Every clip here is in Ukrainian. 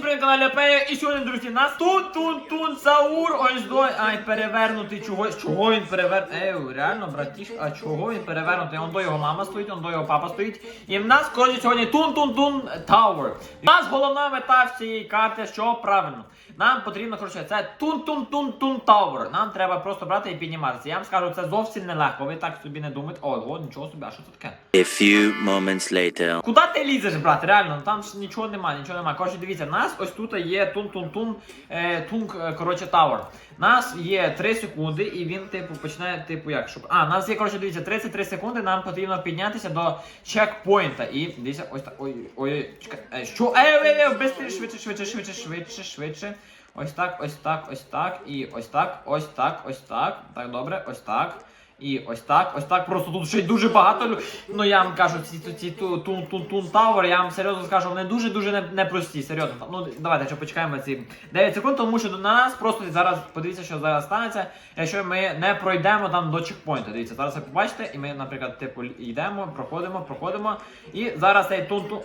всім привіт, каналі Апея. І сьогодні, друзі, нас тут тун тун саур. Ось до. Ай, перевернутий чогось. Чого він перевернутий? Ей, реально, братіш, а чого він перевернутий? Он до його мама стоїть, он до його папа стоїть. І в нас коротше сьогодні тун тун тун Тауер. У нас головна мета всієї карти, що правильно. Нам потрібно, коротше, це тун тун тун тун Тауер. Нам треба просто брати і підніматися. Я вам скажу, це зовсім нелегко. Ви так собі не думаєте. Ого, нічого собі, а що це таке? A few moments later. Куди ти лізеш, брат? Реально, там ж нічого немає, нічого немає. Коротше, дивіться, в нас ось тут є тун-тун-тун, е, тунг, е, коротше, тавер. Нас є 3 секунди, і він, типу, починає, типу, як шук. А, нас є, коротше, дивіться, 33 секунди, нам потрібно піднятися до чекпоінта. І дивіться, ось так. Ой, ой, чекай. Е, що? Ей, ей, ей, бистріше, швидше, швидше, швидше, швидше, швидше. Ось так, ось так, ось так, і ось так, ось так, ось так. Так, добре, ось так. І ось так, ось так. Просто тут ще й дуже багато. Ну я вам кажу, ці ці, ці тун тун тун тун я вам серйозно скажу, вони дуже дуже не- непрості. Серйозно. Ну давайте ще почекаємо ці 9 секунд, тому що на нас просто зараз подивіться, що зараз станеться, якщо ми не пройдемо там до чекпоінту. Дивіться, зараз ви побачите, і ми, наприклад, типу йдемо, проходимо, проходимо. І зараз цей тун тун.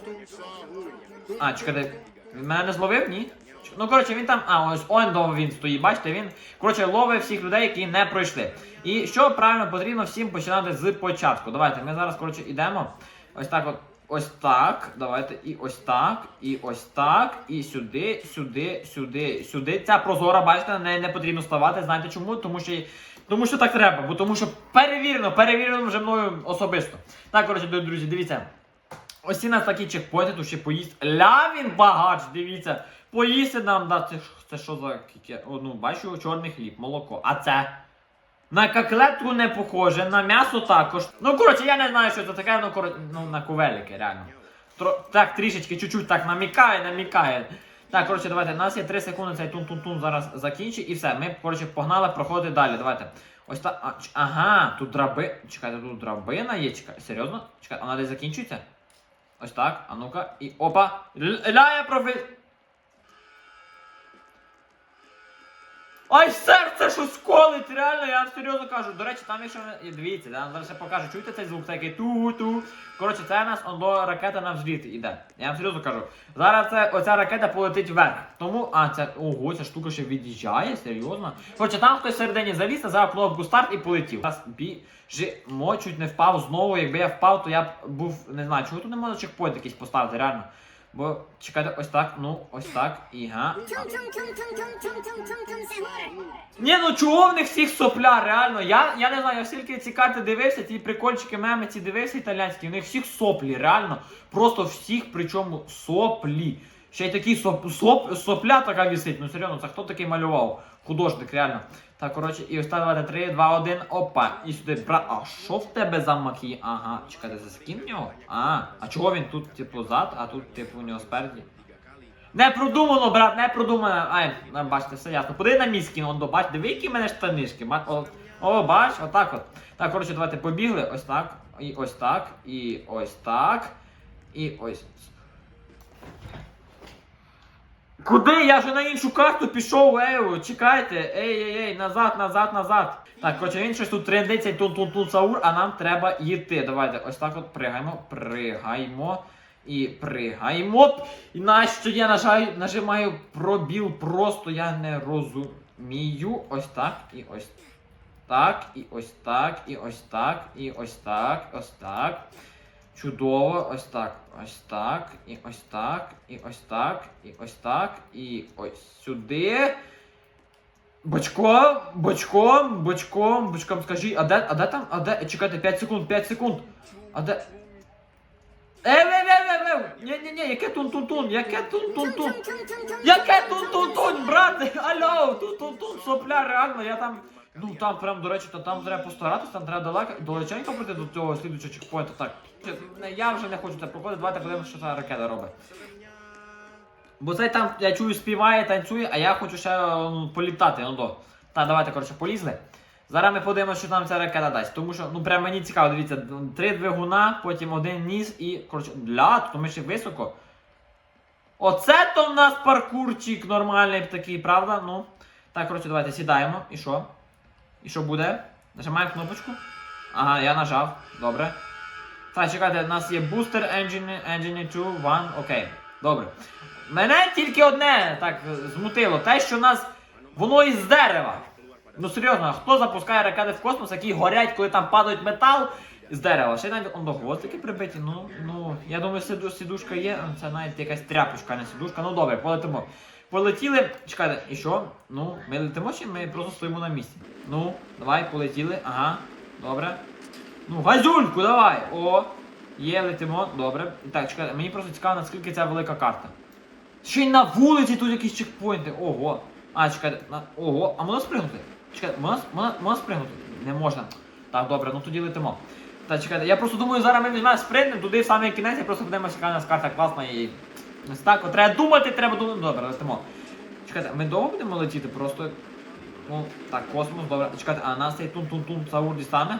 А, чекайте, мене не зловив, ні? Ну, коротше, він там, а ось он він стоїть, бачите, він коротше ловить всіх людей, які не пройшли. І що правильно потрібно всім починати з початку. Давайте, ми зараз, коротше, йдемо. Ось так от. Ось так. Давайте. І ось так. І ось так. І сюди, сюди, сюди, сюди. Ця прозора, бачите, на не потрібно ставати. Знаєте чому? Тому що. Тому що так треба, бо тому що перевірено, перевірено вже мною особисто. Так, коротше, друзі, дивіться. Ось ці нас такі чекпоінти, тут ще поїсть. Ля він багач, дивіться. Поїсти нам, да, це, що за кіке? О, ну, бачу, чорний хліб, молоко. А це? На коклетку не похоже, на м'ясо також. Ну, коротше, я не знаю, що це таке, ну, коротше, ну, на кувелики, реально. Тро, так, трішечки, чуть-чуть так намікає, намікає. Так, коротше, давайте, у нас є 3 секунди, цей тун-тун-тун зараз закінчить і все. Ми, коротше, погнали проходити далі. Давайте. Ось так. А, ага, тут драби. Чекайте, тут драбина є. Чекай, серйозно? Чекай, вона десь закінчується? Ось так, а ну-ка, і опа! Л- Ляя Ай, серце щось колить, реально, я вам серйозно кажу. До речі, там якщо ви- дивіться, я зараз ще покажу, чуєте цей звук такий ту-ту. Коротше, це у нас ондо ракета на взліт іде. Я вам серйозно кажу. Зараз це, оця ракета полетить вверх. Тому, а, це, ого, ця штука ще від'їжджає, серйозно. Коротше, там хтось всередині заліз, нажав кнопку старт і полетів. Зараз біжимо, чуть не впав знову. Якби я впав, то я б був, не знаю, чого тут не можна чекпоінт якийсь поставити, реально. Бо чекайте, ось так, ну, ось так, і га. Ні, ну чого в них всіх сопля, реально? Я я не знаю, я стільки ці карти дивився, ті прикольчики меми ці дивився італійські, в них всіх соплі, реально. Просто всіх, причому соплі. Ще й такі соп, соп, сопля така вісить. Ну серйозно, це хто такий малював? Художник, реально. Так, коротше, і давайте 3, 2, 1, опа. І сюди, брат, а що в тебе за макі? Ага, чекайте, за скін в нього? А, а чого він тут, типу, зад, а тут, типу, у нього спереді? Не продумано, брат, не продумано. Ай, бачите, все ясно. Поди на мій скін, он до бач, диви, які в мене штанишки. О, о, бач, отак от. Так, коротше, давайте побігли. Ось так. І ось так. І ось так. І ось. Куди? Я вже на іншу карту пішов, ей, чекайте. Ей, ей, ей, назад, назад, назад. Так, коротше, він щось тут трендиться, тун тун тун саур, а нам треба йти. Давайте, ось так от пригаємо, пригаємо. І пригаємо. І нащо я нажаю, нажимаю пробіл, просто я не розумію. Ось так, і ось так, і ось так, і ось так, і ось так, ось так. Чудово, ось так, ось так, і ось так, і ось так, і ось так, і ось сюди. Бочком, бочком, бочком, бочком, скажи, а де, а де там, а де, чекайте, 5 секунд, 5 секунд, а де, Ев, ев, ев, ев, ні, ні, ні, яке тун-тун-тун, яке тун-тун-тун, яке тун-тун-тун, брат, алло, тун-тун-тун, сопля, реально, я там, ну там прям, до речі, то там треба постаратись, там треба далеко, далеченько прийти до цього слідуючого чекпоінту, так. Я вже не хочу це проходити, давайте подивимося, що ця ракета робить. Бо цей там, я чую, співає, танцює, а я хочу ще ну, політати, ну до. Так, давайте, коротше, полізли. Зараз ми подивимося, що нам ця ракета дасть. Тому що, ну прям мені цікаво, дивіться, три двигуна, потім один ніс і, коротше, бля, то ми ще високо. Оце то в нас паркурчик нормальний такий, правда? Ну. Так, коротше, давайте сідаємо. І що? І що буде? Нажимаємо кнопочку. Ага, я нажав. Добре. Так, чекайте, у нас є бустер engine, engine 2, 1, окей. Добре. Мене тільки одне так змутило, те, що у нас воно із дерева. Ну серйозно, хто запускає ракети в космос, які горять, коли там падають метал з дерева? Ще навіть он до гвоздики прибиті. Ну, ну, я думаю, сідушка є, це навіть якась тряпочка, не сідушка. Ну добре, полетимо. Полетіли. Чекайте, і що? Ну, ми летимо чи ми просто стоїмо на місці? Ну, давай, полетіли. Ага, добре. Ну, газюльку, давай! О! Є, летимо, добре. Так, чекайте, мені просто цікаво, наскільки ця велика карта. Ще й на вулиці тут якісь чекпоінти. Ого. А, чекайте, на... ого, а можна спригнути? Чекайте, можна, можна, можна спригнути? Не можна. Так, добре, ну тоді летимо. Так, чекайте, я просто думаю, зараз ми візьмемо спригнемо туди в самий кінець, і просто будемо яка у нас карта класна і. Ось так, от треба думати, треба думати. Добре, летимо. Чекайте, ми довго будемо летіти просто. Ну, так, космос, добре. Чекайте, а нас цей тун-тун-тун Саур дістане?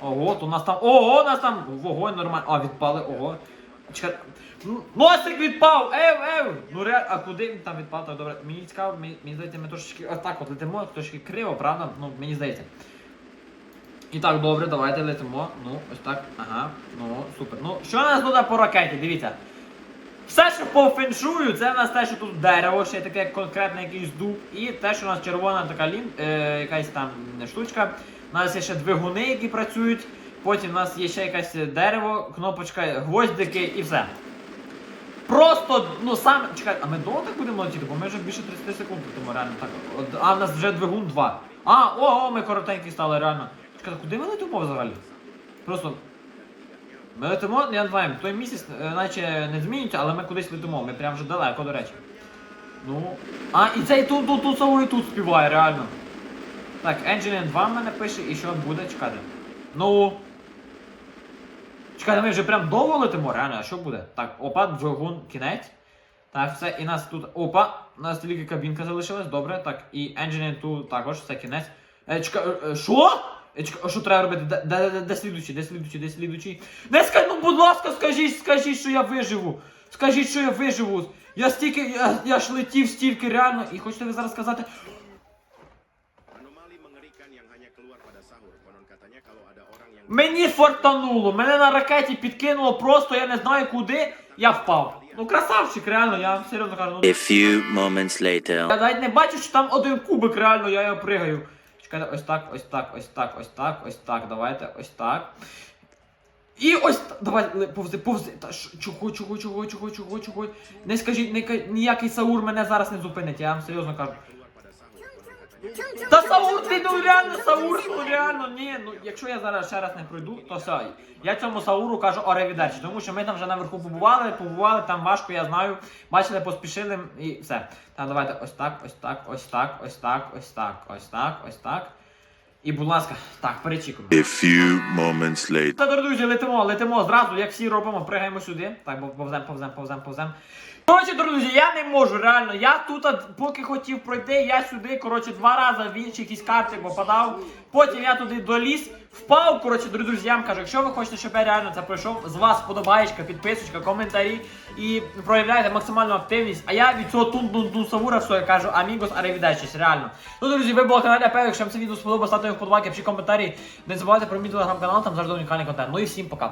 Ого, то у нас там. Ого, у нас там вогонь нормально. А, відпали, ого. Чекайте. Носик відпав! Ев, ев! Ну ре, а куди він там відпав? Так добре. Мені цікаво, мені, мені здається, ми трошечки отак от летимо, трошки криво, правда? Ну, мені здається. І так, добре, давайте летимо. Ну, ось так. Ага. Ну, супер. Ну, що у нас тут по ракеті? Дивіться. Все, що по феншую, це в нас те, що тут дерево, ще таке конкретне якийсь дуб, і те, що у нас червона така лін, е, якась там штучка. У нас є ще двигуни, які працюють. Потім у нас є ще якесь дерево, кнопочка, гвоздики і все. Просто, ну сам. Чекай, а ми довго так будемо летіти, бо ми вже більше 30 секунд летимо, реально так. От, А в нас вже двигун 2. А, ого, ми коротенькі стали, реально. Чекай, куди ми летимо взагалі? Просто. Ми летимо, я знаю, той місяць е, наче не змінюється, але ми кудись летимо, ми прям вже далеко, до речі. Ну. А, і цей тут, тут, тут, тут, тут співає, реально. Так, Engine 2 в мене пише, і що буде, чекайте. Ну. Чекайте, ми вже прям довго летимо, реально, а що буде? Так, опа, двигун, кінець. Так, все, і нас тут. Опа, у нас тільки кабінка залишилась, добре. Так, і Engine 2 також, це кінець. Е, чекай, е, е, що? А що треба робити? Де, де, де, де слідучий, де слідучий, де слідучий? Не скажи, ну будь ласка, скажіть, скажіть, що я виживу. Скажіть, що я виживу. Я стільки, я, я ж летів стільки реально. І хочете ви зараз сказати, Мені фортануло, мене на ракеті підкинуло просто, я не знаю куди, я впав. Ну красавчик, реально, я серйозно кажу. A Ну, few moments later. я навіть не бачу, що там один кубик, реально, я його пригаю. Чекайте, ось так, ось так, ось так, ось так, ось так, давайте, ось так. І ось так. давай, повзи, повзи. Та чого, чого, чого, чого, чого, чого. Не скажіть, ніякий Саур мене зараз не зупинить, я вам серйозно кажу. Та Саур, ти ну реально Саур, ну реально, ні. Ну якщо я зараз ще раз не пройду, то все. Я цьому Сауру кажу оревідерчі, тому що ми там вже наверху побували, побували, там важко, я знаю. Бачили, поспішили і все. Та давайте ось так, ось так, ось так, ось так, ось так, ось так, ось так. І, будь ласка, так, перечікуємо. A few moments later. Та, друзі, летимо, летимо зразу, як всі робимо, пригаємо сюди. Так, повзем, повзем, повзем, повзем. Коротше, друзі, я не можу, реально. Я тут, поки хотів пройти, я сюди, коротше, два рази в інші якісь карти попадав. Потім я туди доліз, впав. Коротше, друзі, я вам кажу, якщо ви хочете, щоб я реально це пройшов, з вас подобаєчка, підписочка, коментарі і проявляйте максимальну активність. А я від цього тун тун тун савура все я кажу, амігос, аревідачісь, реально. Ну, друзі, ви були каналі якщо вам це відео сподобалося, ставте вподобайки, пишіть коментарі. Не забувайте про мій телеграм-канал, там завжди унікальний контент. Ну і всім пока.